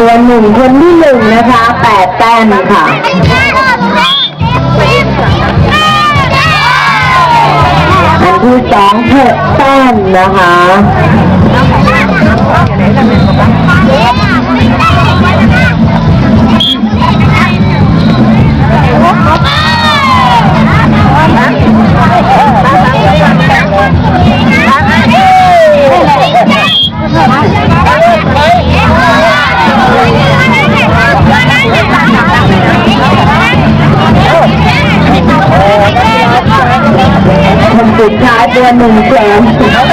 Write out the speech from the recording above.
ตัวหนึ่งคนที่หนึ่งนะคะแปดแต้มค่ะอันที่สองหกแต้มนะคะ คนสุ